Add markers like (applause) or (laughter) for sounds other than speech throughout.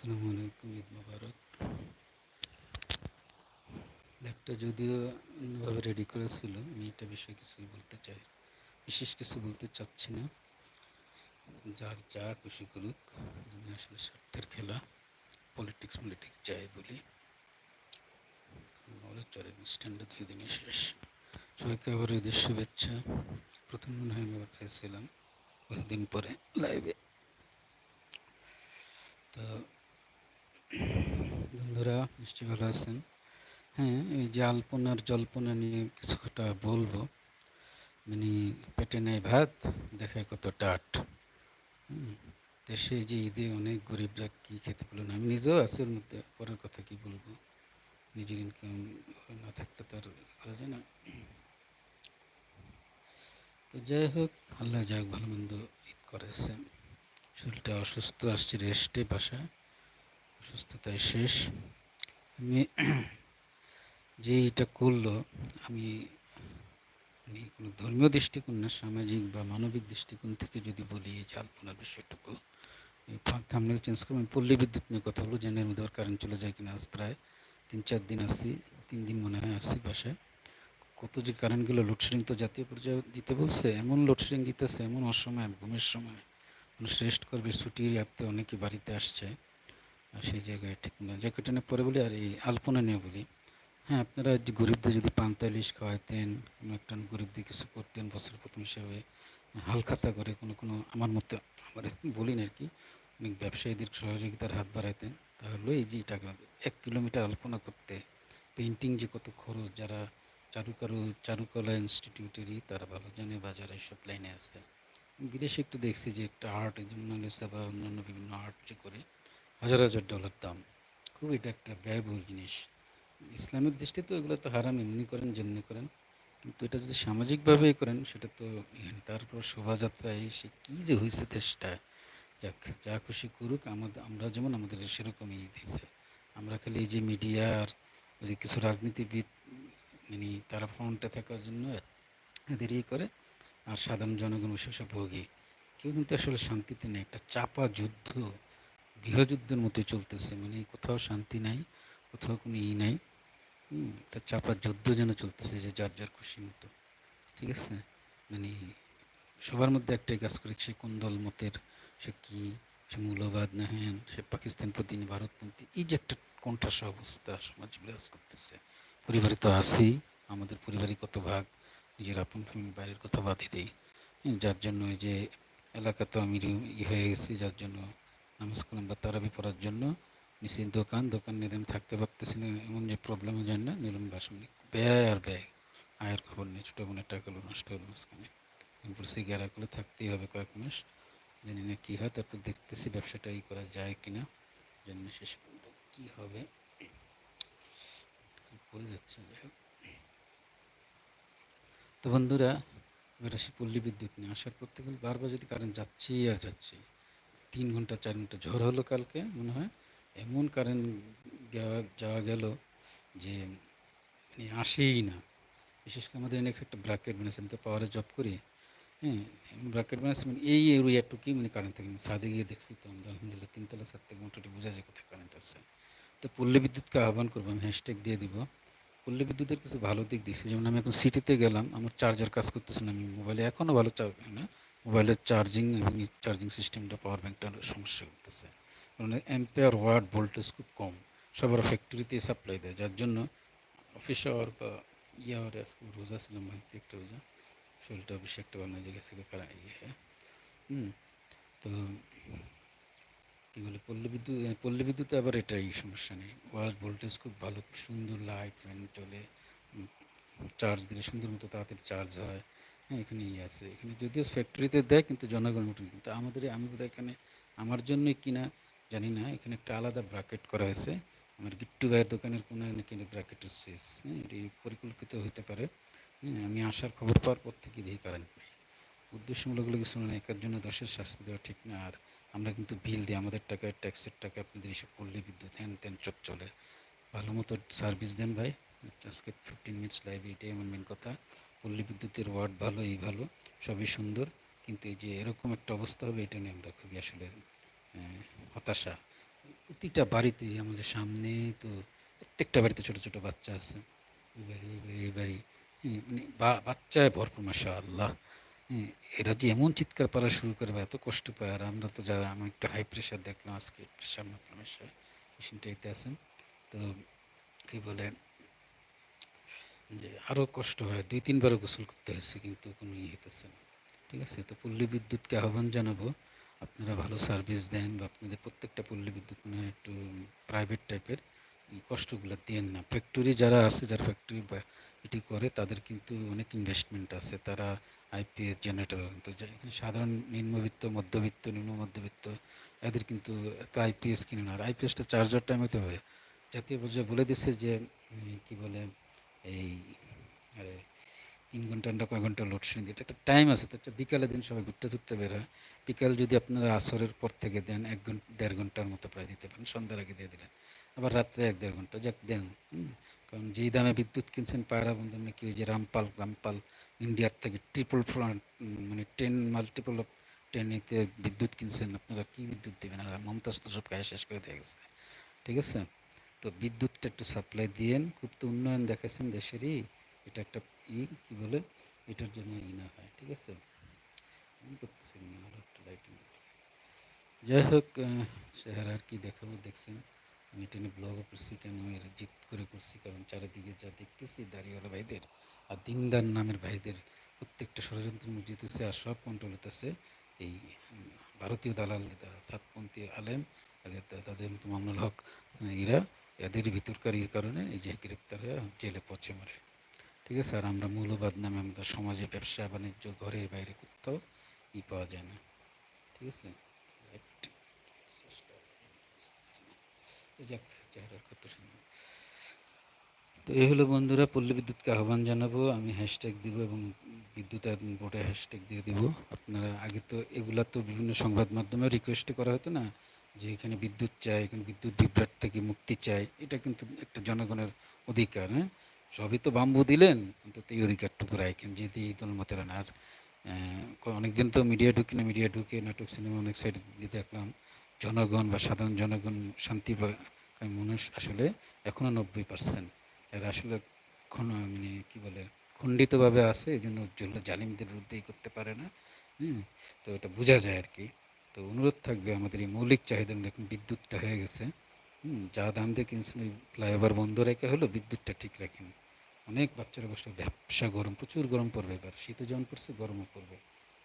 আসসালামু আলাইকুম, ঈদ মোবারক। ল্যাবটা যদিও অন্যভাবে রেডি করেছিল আমি এটা বিষয়ে কিছু বলতে চাই বিশেষ কিছু বলতে চাচ্ছি না। যার যা খুশি করুক, আমি আসলে স্বার্থের খেলা পলিটিক্স পলিটিক্স যাই বলি। নলেজ স্ট্যান্ডে দুই দিনে শেষ। সবাইকে আবার ঈদের শুভেচ্ছা। প্রথম মনে হয় আমি আবার পেয়েছিলাম বহুদিন পরে লাইভে তো বন্ধুরা নিশ্চয়ই ভালো আছেন। হ্যাঁ এই যে আলপনার জল্পনা নিয়ে কিছু কথা বলব। মানে পেটে নেয় ভাত, দেখায় কত টাট। দেশে যে ঈদে অনেক গরিবরা কি খেতে পেল না আমি নিজেও আছি ওর মধ্যে, পরের কথা কি বলব? নিজের ইনকাম না থাকলে তো আর করা যায় না। তো যাই হোক, আল্লাহ যাক ভালো মন্দ ঈদ করেছে। শরীরটা অসুস্থ, আসছে রেস্টে বাসায়। অসুস্থতায় শেষ। (clears throat) যে এটা করল, আমি কোনো ধর্মীয় দৃষ্টিকোণ না, সামাজিক বা মানবিক দৃষ্টিকোণ থেকে যদি বলি এই জালপনার বিষয়টুকু থামলে চেঞ্জ করব, আমি পল্লী বিদ্যুৎ নিয়ে কথা বলব, জেনের মধ্যে ওর কারেন্ট চলে যায় কিনা, আজ প্রায় তিন চার দিন আসি তিন দিন মনে হয় আসি বাসায়। কত যে কারেন্টগুলো লোডশেডিং তো জাতীয় পর্যায়ে দিতে বলছে, এমন লোডশেডিং দিতেছে, এমন অসময়, ঘুমের সময়, মানুষ রেস্ট করবে, ছুটির রাখতে অনেকে বাড়িতে আসছে। আর সেই জায়গায় ঠিক না। যে নিয়ে পরে বলি, আর এই আলপনা নিয়ে বলি। হ্যাঁ আপনারা গরিবদের যদি পান্তা ইলিশ খাওয়াইতেন কোনো একটা গরিবদের কিছু করতেন বছর প্রথম হিসাবে হালখাতা করে, কোনো কোনো, আমার মতো আমার বলি না আর কি, অনেক ব্যবসায়ীদের সহযোগিতার হাত বাড়াইতেন তাহলে এই যে টাকা এক কিলোমিটার আলপনা করতে পেন্টিং যে কত খরচ, যারা চারুকারু, চারুকলা ইনস্টিটিউটেরই তারা ভালো জানে বা যারা এইসব লাইনে আছে। বিদেশে একটু দেখছি যে একটা আর্ট মোনালিসা বা অন্যান্য বিভিন্ন আর্ট যে করে হাজার হাজার ডলার দাম। খুব এটা একটা ব্যয়বহুল জিনিস। ইসলামের দৃষ্টি তো এগুলো তো হারাম, এমনি করেন, যেমনি করেন। কিন্তু এটা যদি সামাজিকভাবে করেন, সেটা তো তারপর শোভাযাত্রায় সে কী যে হয়েছে দেশটা। যাক, যা খুশি করুক আমাদের আমরা যেমন আমাদের সেরকমই দিয়েছে আমরা খালি এই যে মিডিয়ার ওই যে কিছু রাজনীতিবিদ মানে তারা ফ্রন্টে থাকার জন্য এদের ইয়ে করে, আর সাধারণ জনগণ সেসব ভোগী। কেউ কিন্তু আসলে শান্তিতে নেই। একটা চাপা যুদ্ধ গৃহযুদ্ধের মতো চলতেছে মানে কোথাও শান্তি নাই, কোথাও কোনো ই নাই একটা চাপা যুদ্ধ যেন চলতেছে যে যার যার খুশি মতো, ঠিক আছে? মানে সবার মধ্যে একটাই কাজ করে সে কোন দল মতের, সে কি, সে মূল্যবাদ না হ্যান সে পাকিস্তান প্রতি ভারতপন্থী, এই যে একটা কণ্ঠাস অবস্থা সমাজ বিরাজ করতেছে। পরিবারে তো আছেই আমাদের পরিবারে কত ভাগ, নিজের আপন ফ্যামিলি, বাইরের কথা বাদই দেই। যার জন্য যে এলাকা তো আমি ই হয়ে গেছি, যার জন্য নামাজ কালাম বা তারাবি পড়ার জন্য নিচে দোকান দোকান নিয়ে আমি থাকতে পারতেছি না এমন যে প্রবলেমের জন্য নিলাম বাসন ব্যয় আর ব্যয়। আয়ের খবর নেই, ছোটো বোনের টাকাগুলো নষ্ট হলো মাঝখানে। এরপর সিগারাগুলো থাকতেই হবে কয়েক মাস। জানি না কী হয়, তারপর দেখতেছি ব্যবসাটা ই করা যায় জানি না শেষ পর্যন্ত কী হবে। পড়ে যাচ্ছে, যাই হোক। তো বন্ধুরা আসি পল্লী বিদ্যুৎ নিয়ে। আসার পর থেকে বারবার যদি কারেন্ট যাচ্ছেই আর যাচ্ছে তিন ঘণ্টা, চার ঘণ্টা ঝড় হলো কালকে মনে হয়। এমন কারেন্ট যাওয়া গেল যে মানে আসেই না। বিশেষ করে আমাদের এখানে একটা ব্র্যাকেট বানিয়েছে আমি তো পাওয়ারে জব করি। হ্যাঁ ব্র্যাকেট বানিয়েছে মানে এই এরিয়াটুকুই মানে কারেন্ট থাকে। সাদে গিয়ে দেখছি তো আমরা আলহামদুলিল্লাহ তিনতলা ছাদ থেকে মোটামুটি বোঝা যায় কোথায় কারেন্ট আসছে তো পল্লী বিদ্যুৎকে আহ্বান করব, আমি হ্যাশট্যাগ দিয়ে দিব। পল্লী বিদ্যুতের কিছু ভালো দিক দিচ্ছে যেমন আমি এখন সিটিতে গেলাম, আমার চার্জার কাজ করতেছে না, আমি মোবাইলে এখনও ভালো চার্জ না। মোবাইলের চার্জিং এবং চার্জিং সিস্টেমটা পাওয়ার ব্যাঙ্কটার সমস্যা করতেছে কারণ অ্যাম্পেয়ার ওয়ার্ড ভোল্টেজ খুব কম, সবার ফ্যাক্টরিতে সাপ্লাই দেয়, যার জন্য অফিস আওয়ার বা ইয়ে আজকে রোজা ছিলাম বাড়িতে একটা রোজা, শরীরটা বেশি একটা ভালো না গেছে কারণ ইয়ে হুম, তো কী বলে, পল্লী বিদ্যুৎ পল্লী বিদ্যুতে আবার এটাই সমস্যা নেই। ওয়ার ভোল্টেজ খুব ভালো সুন্দর লাইট ফ্যান চলে চার্জ দিলে সুন্দর মতো তাড়াতাড়ি চার্জ হয়। হ্যাঁ এখানে ইয়ে আছে। এখানে যদিও ফ্যাক্টরিতে দেয়, কিন্তু জনগণ মতন কিন্তু আমাদের আমি বোধহয় এখানে, আমার জন্যই কিনা জানি না, এখানে একটা আলাদা ব্র্যাকেট করা হয়েছে। আমার গিট্টু ভাইয়ের দোকানের কোনো কিনে ব্র্যাকেটের শেষ। হ্যাঁ এটি পরিকল্পিত হতে পারে। হ্যাঁ আমি আসার খবর পাওয়ার পর থেকে দিয়ে কারেন্ট নেই। উদ্দেশ্যমূলক কিছু না একার জন্য দশের শাস্তি দেওয়া ঠিক না। আর আমরা কিন্তু বিল দিই, আমাদের টাকায় ট্যাক্সের টাকা আপনাদের এসব পল্লী বিদ্যুৎ হ্যান ত্যান চট চলে। ভালো মতো সার্ভিস দেন ভাই। আজকে ফিফটিন মিনিটস লাইভ এটাই আমার মেন কথা। পল্লী বিদ্যুতের ওয়ার্ড ভালো এই ভালো সবই সুন্দর। কিন্তু এই যে এরকম একটা অবস্থা হবে এটা নিয়ে আমরা খুবই আসলে হতাশা। প্রতিটা বাড়িতেই আমাদের সামনে তো প্রত্যেকটা বাড়িতে ছোট ছোট বাচ্চা আছে। এই বাড়ি এই বাড়ি এই বাড়ি। হ্যাঁ, মানে বাচ্চায় ভরপুর মাসা আল্লাহ হ্যাঁ, এরা যে এমন চিৎকার পারা শুরু করে বা এত কষ্ট পায়। আর আমরা তো যারা আমি একটু হাই প্রেশার দেখলাম আজকে প্রেশার সমস্যা পেশেন্ট আছেন। তো কী বলে আরও কষ্ট হয়, দুই, তিনবারও গোসল করতে হয়েছে, কিন্তু কোনো ইয়ে হইতেছে না। ঠিক আছে? তো পল্লী বিদ্যুৎকে আহ্বান জানাব। আপনারা ভালো সার্ভিস দেন বা আপনাদের প্রত্যেকটা পল্লী বিদ্যুৎ মানে একটু প্রাইভেট টাইপের কষ্টগুলো দেন না। ফ্যাক্টরি যারা আছে, যারা ফ্যাক্টরি এটি করে, তাদের কিন্তু অনেক ইনভেস্টমেন্ট আছে। তারা আইপিএস জেনারেটর যা- এখানে সাধারণ নিম্নবিত্ত, মধ্যবিত্ত নিম্ন মধ্যবিত্ত এদের কিন্তু এত আইপিএস কিনে না। আর আইপিএসটা চার্জার টাইমে তো হবে। জাতীয় পর্যায়ে বলে দিচ্ছে যে কি বলে এই, আরে, তিন ঘণ্টা না কয় ঘণ্টা লোডশেডিং এটা একটা টাইম আছে, তো হচ্ছে বিকালে দিন সবাই ঘুরতে ঘুরতে বের হয়। বিকাল যদি আপনারা আসরের পর থেকে দেন, এক ঘণ্টা, দেড় ঘণ্টার মতো প্রায় দিতে পারেন, সন্ধ্যার আগে দিয়ে দিলেন। আবার রাত্রে এক দেড় ঘণ্টা, যাক, দেন কারণ যেই দামে বিদ্যুৎ কিনছেন পায়রা বন্ধু নাকি ওই যে রামপাল রামপাল, ইন্ডিয়ার থেকে ট্রিপল মানে টেন মাল্টিপল অফ টেনিতে বিদ্যুৎ কিনছেন, আপনারা কী বিদ্যুৎ দেবেন? আর মমতাজ তো সব খায় শেষ করে দিয়ে গেছে। ঠিক আছে? তো বিদ্যুৎটা একটু সাপ্লাই দিয়েন। খুব তো উন্নয়ন দেখাচ্ছেন দেশেরই। এটা একটা ই, কী বলে? এটার জন্য ই না হয়, ঠিক আছে? আমি করতেছি না, আরও একটু লাইটিং যাই হোক চেহারা আর কি দেখাবো, দেখছেন? আমি এটা নিয়ে ব্লগও করছি কেন? এর জিত করে করছি, কারণ চারিদিকে যা দেখতেছি, দাড়িওয়ালা ভাইদের আর দিনদার নামের ভাইদের, প্রত্যেকটা ষড়যন্ত্রের মুখ জিতেছে আর সব কন্ট্রোল হতেছে এই ভারতীয় দালাল সাতপন্থী আলেম, তাদের তাদের মামুনুল হক, এরা এদের ভিতরকার ইয়ের কারণে এই যে গ্রেপ্তার হয়ে জেলে পচে মরে। ঠিক আছে, আর আমরা মৌলবাদ নামে আমাদের সমাজে ব্যবসা, বাণিজ্য, ঘরে বাইরে কোথাও ই পাওয়া যায় না। ঠিক আছে? যাক তো এই হলো বন্ধুরা, পল্লী বিদ্যুৎকে আহ্বান জানাব। আমি হ্যাশট্যাগ দিব এবং বিদ্যুৎ বোর্ডে হ্যাশট্যাগ দিয়ে দিব। আপনারা আগে তো এগুলা তো বিভিন্ন সংবাদ মাধ্যমে রিকোয়েস্ট করা হতো না। যে এখানে বিদ্যুৎ চাই, এখানে বিদ্যুৎ বিভ্রাট থেকে মুক্তি চাই, এটা কিন্তু একটা জনগণের অধিকার হ্যাঁ? সবই তো বাম্বু দিলেন কিন্তু এই অধিকারটুকু রাখেন যে দিয়ে দল মতেরা আর অনেকদিন তো মিডিয়া ঢুকি না মিডিয়া ঢুকে নাটক সিনেমা অনেক সাইড দিয়ে দেখলাম। জনগণ বা সাধারণ জনগণ শান্তি মানুষ আসলে এখনও নব্বই পার্সেন্ট এরা আসলে মানে কি বলে, খণ্ডিতভাবে আছে এই জন্য জালিমদের বিরুদ্ধে ই করতে পারে না, হুম? তো এটা বোঝা যায় আর কি। তো অনুরোধ থাকবে আমাদের এই মৌলিক চাহিদা দেখুন, বিদ্যুৎটা হয়ে গেছে। যা দাম দিয়ে কিনছেন ওই ফ্লাইওভার বন্ধ রেখে হলো বিদ্যুৎটা ঠিক রাখেন। অনেক বাচ্চারা বসে ব্যবসা গরম, প্রচুর গরম পড়বে এবার। শীতও যেমন পড়ছে, গরমও পড়বে।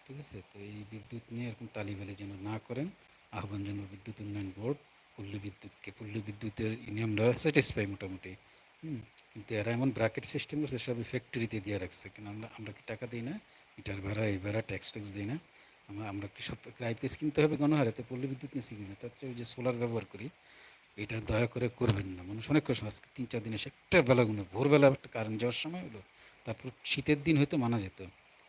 ঠিক আছে? তো এই বিদ্যুৎ নিয়ে এরকম তালিবালি যেন না করেন, আহ্বান জানাব বিদ্যুৎ উন্নয়ন বোর্ড, পল্লী বিদ্যুৎকে, পল্লী বিদ্যুতের আমরা স্যাটিসফাই মোটামুটি। কিন্তু এরা এমন ব্র্যাকেট সিস্টেম করছে সব ফ্যাক্টরিতে দিয়ে রাখছে। কিন্তু আমরা আমরা কি টাকা দিই না? ইটার ভাড়া, এই ভাড়া ট্যাক্স ট্যাক্স দিই না। আমরা আমরা কি সব আইপিএস কিনতে হবে গণহারে তো পল্লী বিদ্যুৎ নিচ্ছি কিনা? তার চেয়ে ওই যে সোলার ব্যবহার করি, এটা দয়া করে করবেন না। মানুষ অনেক কষ্ট, আজকে তিন, চার দিন একটা বেলা গুলো ভোরবেলা একটা কারেন্ট যাওয়ার সময় হলো, তারপর শীতের দিন হয়তো মানা যেত,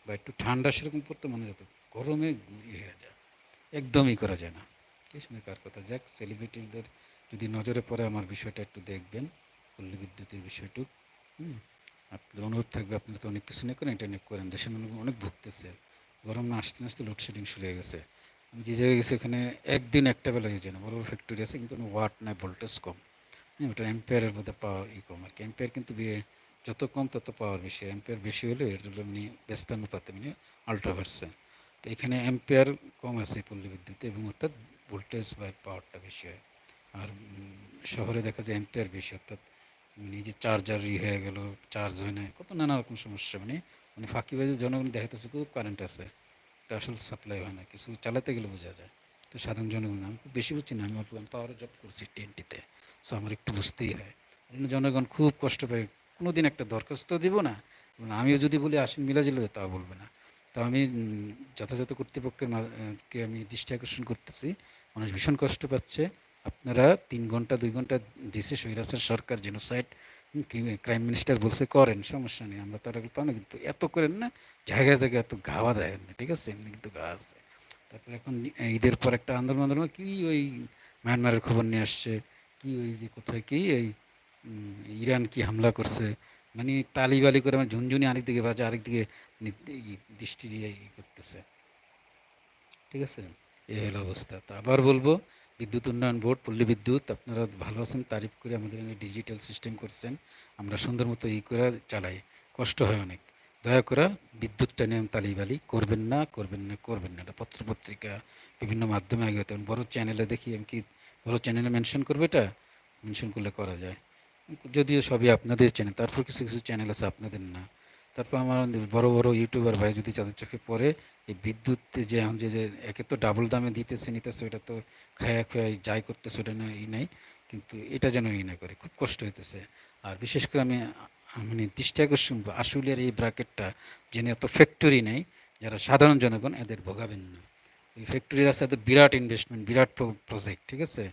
বা একটু ঠান্ডা সেরকম পড়তে মানা যেত, গরমে হয়ে যায়। একদমই করা যায় না। কে শুনে কার কথা? যাক সেলিব্রিটিদের যদি নজরে পড়ে আমার বিষয়টা একটু দেখবেন পল্লী বিদ্যুতের বিষয়টুক। হুম, আপনাদের অনুরোধ থাকবে, আপনারা তো অনেক কিছু নিয়ে করেন, এটা নিয়ে করেন। দেশের অনেক ভুগতেছে। গরম না আসতে আসতে লোডশেডিং শুরু হয়ে গেছে। আমি যে জায়গায় গেছি ওখানে একদিন একটা বেলা যায় না ফ্যাক্টরি আছে, কিন্তু কোনো ওয়াট নাই ভোল্টেজ কম। হ্যাঁ ওটা অ্যাম্পেয়ারের মধ্যে পাওয়ার ই কম আর কি। অ্যাম্পেয়ার কিন্তু বিয়ে যত কম তত পাওয়ার বেশি। অ্যাম্পেয়ার বেশি হলে এটা হলো এমনি ব্যস্তানুপাতে মানে আল্ট্রাভার্সে তো এখানে অ্যাম্পেয়ার কম আছে পল্লী বিদ্যুতে এবং অর্থাৎ ভোল্টেজ বা পাওয়ারটা বেশি হয়। আর শহরে দেখা যায় অ্যাম্পেয়ার বেশি, অর্থাৎ মানে যে চার্জার ই হয়ে গেল চার্জ হয় না, কত নানা রকম সমস্যা মানে মানে ফাঁকিবাজি জনগণ দেখাতেছে খুব কারেন্ট আছে। তো আসলে সাপ্লাই হয় না, কিছু চালাতে গেলে বোঝা যায়। তো সাধারণ জনগণ, আমি খুব বেশি বুঝছি না, আমি অল্প পাওয়ার জব করছি টিএনটিতে সো আমার একটু বুঝতেই হয়। জনগণ খুব কষ্ট পায় কোনো দিন একটা দরখাস্ত দিব না এবং আমিও যদি বলি আসেন মিলা জিলা তাও বলবে না। তো আমি যথাযথ কর্তৃপক্ষের কে আমি দৃষ্টি আকর্ষণ করতেছি, মানুষ ভীষণ কষ্ট পাচ্ছে। আপনারা তিন ঘণ্টা, দুই ঘণ্টা দেশে স্বৈরাচার সরকার জেনোসাইড ক্রাইম মিনিস্টার বলছে করেন, সমস্যা নেই, আমরা তো এগুলো না। কিন্তু এত করেন না জায়গায় জায়গায় এত গাওয়া দেয় না, ঠিক আছে? এমনি কিন্তু গা আছে। তারপরে এখন ঈদের পর একটা আন্দোলন আন্দোলন কি ওই মায়ানমারের খবর নিয়ে আসছে? কি ওই যে কোথায় কি এই ইরান কি হামলা করছে? মানে তালিবালি করে আমার ঝুনঝুনি আরেকদিকে বাজে, আরেকদিকে দৃষ্টি দিয়ে করতেছে। ঠিক আছে? এই হলো অবস্থা। তো আবার বলব বিদ্যুৎ উন্নয়ন বোর্ড, পল্লী বিদ্যুৎ, আপনারা ভালো আছেন, তারিফ করে আমাদের এখানে ডিজিটাল সিস্টেম করছেন। আমরা সুন্দর মতো ই করে চালাই, কষ্ট হয় অনেক। দয়া করে বিদ্যুৎটা নিয়ম তালিবালি করবেন না করবেন না করবেন না। এটা পত্রপত্রিকা, বিভিন্ন মাধ্যমে আগে হতো। বড় চ্যানেলে দেখি আমি কি, বড় চ্যানেলে মেনশন করবে এটা? মেনশন করলে করা যায়। যদিও সবই আপনাদের চ্যানেল তারপর কিছু কিছু চ্যানেল আছে আপনাদের না। তারপর আমার বড় বড় ইউটিউবার ভাই যদি তাদের চোখে পড়ে, এই বিদ্যুৎ যে এখন যে একে তো ডাবল দামে দিতেছে, নিতেছে ওটা তো খায়া খায়া যাই করতেছে ওটা না, ই নাই। কিন্তু এটা যেন ই না করে, খুব কষ্ট হইতেছে। আর বিশেষ করে আমি মানে দৃষ্টি আকর্ষণ আশুলিয়ার এই ব্র্যাকেটটা যেন এত ফ্যাক্টরি নেই, যারা সাধারণ জনগণ এদের ভোগাবেন না। এই ফ্যাক্টরির আছে এত বিরাট ইনভেস্টমেন্ট বিরাট প্রজেক্ট ঠিক আছে?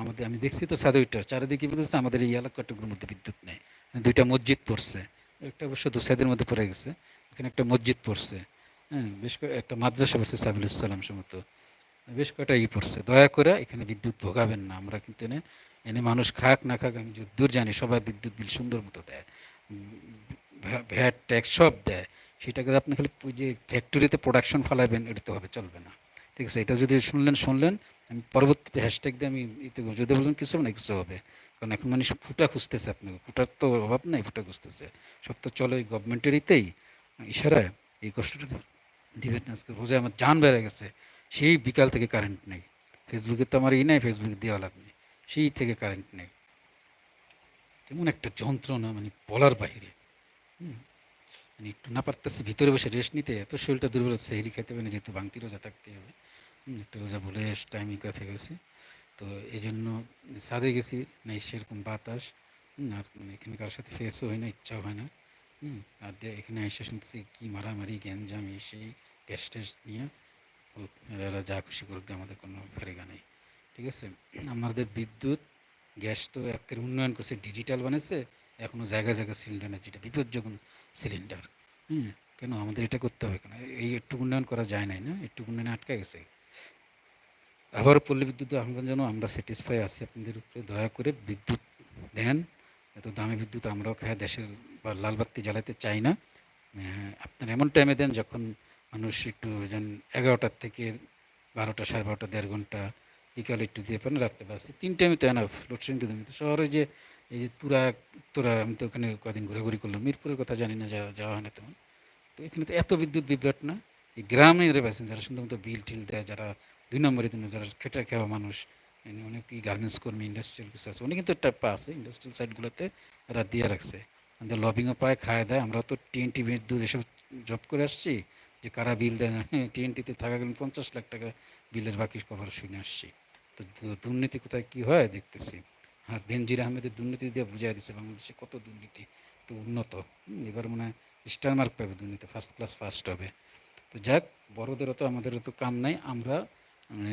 আমাদের, আমি দেখছি তো সাদা সাদুইটা চারিদিকে বুঝতে আমাদের এই এলাকাটুকুর মধ্যে বিদ্যুৎ নেই। দুইটা মসজিদ পড়ছে। একটা অবশ্য দু দুসাইদের মধ্যে পড়ে গেছে। এখানে একটা মসজিদ পড়ছে। হ্যাঁ বেশ একটা মাদ্রাসা পড়ছে সাবিল ইসলাম সমত বেশ কয়টা ই পড়ছে। দয়া করে এখানে বিদ্যুৎ ভোগাবেন না। আমরা কিন্তু এনে এনে মানুষ খাক না খাক, আমি দূর জানি সবাই বিদ্যুৎ বিল সুন্দর মতো দেয়। ভ্যাট, ট্যাক্স সব দেয়। সেটাকে আপনি খালি যে ফ্যাক্টরিতে প্রোডাকশন ফালাবেন এটা তো হবে, চলবে না। ঠিক আছে, এটা যদি শুনলেন শুনলেন, আমি পরবর্তীতে হ্যাশট্যাগ দিয়ে আমি যদি বলবেন কিছু না, কিছু হবে। কারণ এখন মানুষ ফুটা খুঁজতেছে আপনাকে। ফুটার তো অভাব নাই, ফুটা খুঁজতেছে। সব তো চলে ওই গভর্নমেন্টের ইতেই। ইশারায় এই কষ্টটা দিবেন না আজকে। রোজা আমার জান বেড়ে গেছে। সেই বিকাল থেকে কারেন্ট নেই। ফেসবুকে তো আমার ই নাই ফেসবুকে দেওয়া লাভ নেই সেই থেকে কারেন্ট নেই। তেমন একটা যন্ত্রণা মানে বলার হুম। মানে একটু না পারতেছি, ভিতরে বসে রেস্ট নিতে। এত শরীরটা দুর্বল হচ্ছে সেহরি খেতে হবে না, যেহেতু বাংতি রোজা থাকতে হবে। একটা রোজা বলে টাইমিং কথা গেছি। তো এই জন্য ছাদে গেছি, নাই সেরকম বাতাস আর এখানে কারোর সাথে ফেসও হয় না, ইচ্ছাও হয় না, হুম, আর এখানে এসে শুনতেছি কী মারামারি, গ্যাঞ্জাম এই সেই গ্যাস ট্যাস নিয়ে যা খুশি করুক, আমাদের কোনো ফেরেগা নেই, ঠিক আছে? আমাদের বিদ্যুৎ গ্যাস তো একের উন্নয়ন করছে ডিজিটাল বানাচ্ছে এখনও জায়গায় জায়গায় সিলিন্ডার নেই, যেটা বিপজ্জনক সিলিন্ডার হুম, কেন? আমাদের এটা করতে হবে কেন? এই একটু উন্নয়ন করা যায় নাই না? একটু উন্নয়নে আটকে গেছে। আবার পল্লী বিদ্যুৎ আমরা যেন আমরা স্যাটিসফাই আছি। আপনাদের উপরে দয়া করে বিদ্যুৎ দেন। এত দামি বিদ্যুৎ আমরাও খায়, দেশের বা লাল বাতি জ্বালাতে চাই না। আপনার এমন টাইমে দেন যখন মানুষ একটু যেন এগারোটার থেকে বারোটা, সাড়ে বারোটা, দেড় ঘণ্টা বিকালে একটু দিয়ে পারেন, রাত্রে বাসে। তিন টাইমে তো এনাফ লোডশেডিং তো কিন্তু শহরে যে এই যে পুরা তোরা আমি তো ওখানে কদিন ঘোরাঘুরি করলাম, মিরপুরের কথা জানি না, যাওয়া যাওয়া হয় না তেমন। তো এখানে তো এত বিদ্যুৎ বিভ্রাট না। এই গ্রামের পাচ্ছেন যারা সুন্দর মতো বিল টিল দেয়, যারা দুই নম্বরে দিন যারা খেটে খাওয়া মানুষ। এনে অনেকই গার্মেন্টস কর্মী ইন্ডাস্ট্রিয়াল কিছু আছে। অনেক কিন্তু টাইপা আছে ইন্ডাস্ট্রিয়াল সাইডগুলোতে এরা দিয়ে রাখছে। আমাদের লবিংও পায়, খায়, দেয়। আমরা তো টিএনটি বিদ্যুৎ এসব জব করে আসছি। যে কারা বিল দেয় না টিএনটিতে থাকাকালীন পঞ্চাশ লাখ টাকা বিলের বাকি কভার শুনে আসছি। তো দুর্নীতি কোথায়, কী হয় দেখতেছি। হ্যাঁ বেনজির আহমেদের দুর্নীতি দিয়ে বুঝাই দিচ্ছে বাংলাদেশে কত দুর্নীতি। তো উন্নত। এবার মনে হয় স্টার মার্ক পাবে দুর্নীতি ফার্স্ট ক্লাস ফার্স্ট হবে। তো যাক, বড়দেরও তো, আমাদেরও তো কাম নাই। আমরা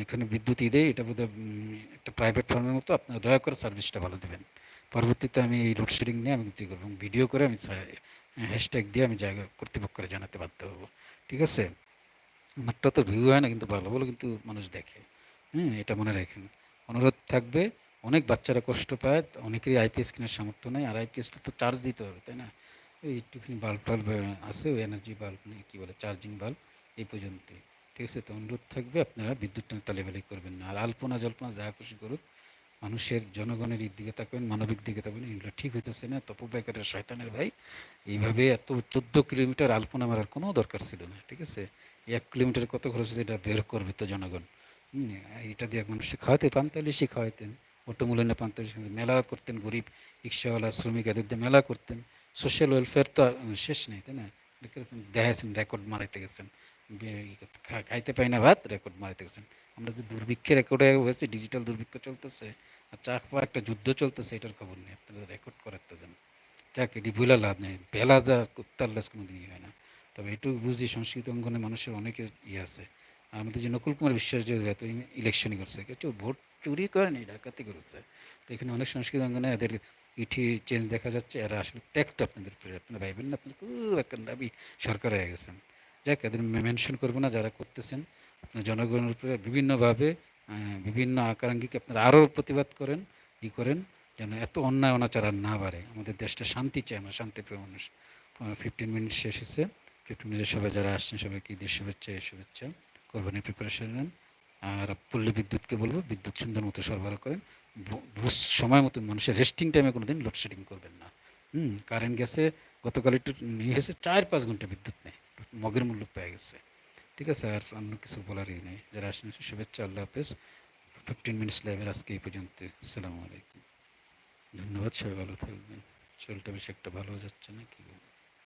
এখানে বিদ্যুৎ দেই এটা বোধহয় একটা প্রাইভেট ফার্মের মতো আপনারা দয়া করে সার্ভিসটা ভালো দেবেন। পরবর্তীতে আমি এই লোডশেডিং নিয়ে আমি কী করব? ভিডিও করে আমি হ্যাশট্যাগ দিয়ে আমি জায়গা কর্তৃপক্ষকে জানাতে বাধ্য হব। ঠিক আছে? আমারটা তো ভিউ হয় না, কিন্তু ভালো ভালো কিন্তু মানুষ দেখে। হুম, এটা মনে রাখেন। অনুরোধ থাকবে, অনেক বাচ্চারা কষ্ট পায়, অনেকেরই আইপিএস কেনার সামর্থ্য নেই, আর আইপিএস তো চার্জ দিতে হবে, তাই না? ওই একটুখানি বাল্ব টাল্ব আছে, ওই এনার্জি বাল্ব কী বলে চার্জিং বাল্ব এই পর্যন্তই। ঠিক আছে, তো অনুরোধ থাকবে আপনারা বিদ্যুৎ তালেবালি করবেন না। আর আলপনা জল্পনা যা খুশি করুক, মানুষের, জনগণের দিক তাকাবেন মানবিক দিকে তাকাবেন এগুলো ঠিক হইতেছে না। তপু বেকারের শয়তানের ভাই, এইভাবে এত চোদ্দ কিলোমিটার আলপনা মারার কোনো দরকার ছিল না, ঠিক আছে? এক কিলোমিটার কত খরচ হচ্ছে এটা বের করবে তো জনগণ। এটা দিয়ে মানুষকে খাওয়াতে পান্তালিশি খাওয়াইতেন। অটো মূল্যায়নে পান্তালিশি মেলা করতেন গরিব, রিক্সাওয়ালা, শ্রমিক এদের দিয়ে মেলা করতেন। সোশ্যাল ওয়েলফেয়ার তো, শেষ নেই, তাই না? দেখাইছেন, রেকর্ড মারাইতে গেছেন। খাইতে পাই না ভাত রেকর্ড মারাইতে গেছেন আমরা যে দুর্ভিক্ষে রেকর্ডে হয়েছে ডিজিটাল দুর্ভিক্ষ চলতেছে, আর চাকপা একটা যুদ্ধ চলতেছে, এটার খবর নেই, আপনারা রেকর্ড করাতে যান যাক, এটি ভুলে লাভ নেই, বেলা যা উত্তাল্লাস কোনো দিনই হয় না। তবে এটুকু বুঝি সংস্কৃত অঙ্গনে মানুষের অনেকের ইয়ে আছে। আর আমাদের যে নকুল কুমার বিশ্বাস যে এত ইলেকশনই করছে কেউ ভোট চুরি করেনি ডাকাতি করেছে। তো এখানে অনেক সংস্কৃত অঙ্গনে এদের ইঠি চেঞ্জ দেখা যাচ্ছে, এরা আসলে ত্যাগটা আপনাদের আপনারা ভাইবেন না, আপনার খুব একটা দাবি সরকার হয়ে গেছেন। যাক, এদের মেনশন করব না, যারা করতেছেন, আপনার জনগণের উপরে বিভিন্নভাবে বিভিন্ন আকারাঙ্গিকে আপনারা আরও প্রতিবাদ করেন, ই করেন, যেন এত অন্যায় অনাচার আর না বাড়ে। আমাদের দেশটা শান্তি চাই, আমরা শান্তিপ্রিয় মানুষ। ফিফটিন মিনিট শেষ হয়েছে। ফিফটিন মিনিটের সবাই যারা আসছেন, সবাইকে ঈদের শুভেচ্ছা শুভেচ্ছা। কোরবানির প্রিপারেশন নেন। আর পল্লী বিদ্যুৎকে বলব, বিদ্যুৎ সুন্দর মতো সরবরাহ করেন। সময় মতো মানুষের রেস্টিং টাইমে কোনো দিন লোডশেডিং করবেন না। হুম কারেন্ট গেছে, গতকাল একটু নিয়ে গেছে চার পাঁচ ঘণ্টা বিদ্যুৎ নেই মগের মূল্য পেয়ে গেছে। ঠিক আছে, আর অন্য কিছু বলারই নেই। যারা আসেন শুভেচ্ছা, আল্লাহ হাফেজ। ফিফটিন মিনিটস লাইভের আজকে এই পর্যন্ত। সালামু আলাইকুম। ধন্যবাদ, সবাই ভালো থাকবেন। শরীরটা বেশি একটা ভালো যাচ্ছে না, কি বলব?